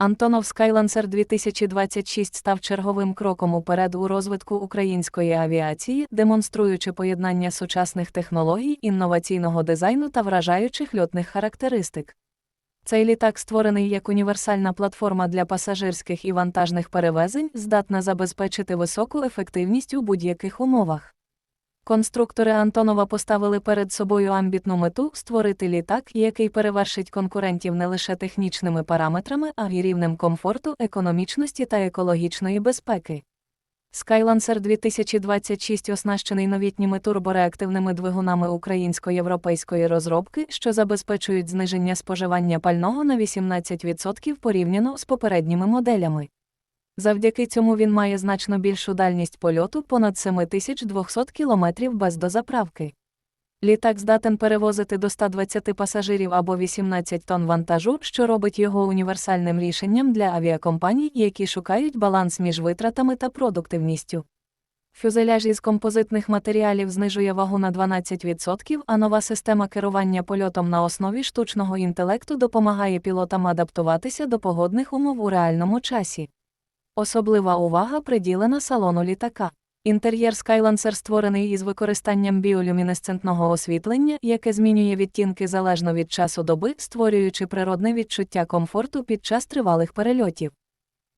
Антонов Skylancer 2026 став черговим кроком уперед у розвитку української авіації, демонструючи поєднання сучасних технологій, інноваційного дизайну та вражаючих льотних характеристик. Цей літак, створений як універсальна платформа для пасажирських і вантажних перевезень, здатна забезпечити високу ефективність у будь-яких умовах. Конструктори Антонова поставили перед собою амбітну мету створити літак, який перевершить конкурентів не лише технічними параметрами, а й рівнем комфорту, економічності та екологічної безпеки. Skylancer 2026 оснащений новітніми турбореактивними двигунами українсько-європейської розробки, що забезпечують зниження споживання пального на 18% порівняно з попередніми моделями. Завдяки цьому він має значно більшу дальність польоту понад 7200 км без дозаправки. Літак здатен перевозити до 120 пасажирів або 18 тонн вантажу, що робить його універсальним рішенням для авіакомпаній, які шукають баланс між витратами та продуктивністю. Фюзеляж із композитних матеріалів знижує вагу на 12%, а нова система керування польотом на основі штучного інтелекту допомагає пілотам адаптуватися до погодних умов у реальному часі. Особлива увага приділена салону літака. Інтер'єр Skylancer створений із використанням біолюмінесцентного освітлення, яке змінює відтінки залежно від часу доби, створюючи природне відчуття комфорту під час тривалих перельотів.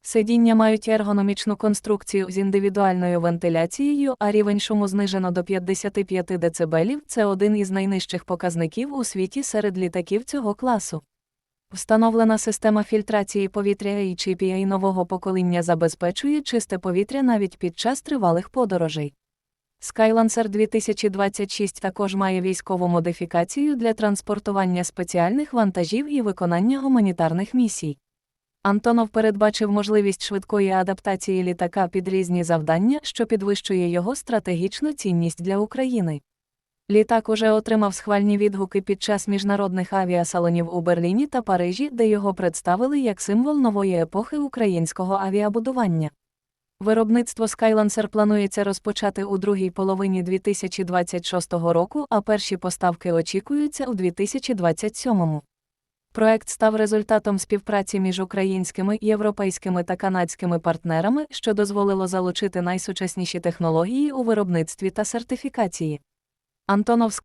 Сидіння мають ергономічну конструкцію з індивідуальною вентиляцією, а рівень шуму знижено до 55 дБ – це один із найнижчих показників у світі серед літаків цього класу. Встановлена система фільтрації повітря HEPA нового покоління забезпечує чисте повітря навіть під час тривалих подорожей. Skylancer 2026 також має військову модифікацію для транспортування спеціальних вантажів і виконання гуманітарних місій. Антонов передбачив можливість швидкої адаптації літака під різні завдання, що підвищує його стратегічну цінність для України. Літак уже отримав схвальні відгуки під час міжнародних авіасалонів у Берліні та Парижі, де його представили як символ нової епохи українського авіабудування. Виробництво Skylancer планується розпочати у другій половині 2026 року, а перші поставки очікуються у 2027. Проект став результатом співпраці між українськими, європейськими та канадськими партнерами, що дозволило залучити найсучасніші технології у виробництві та сертифікації. Антонов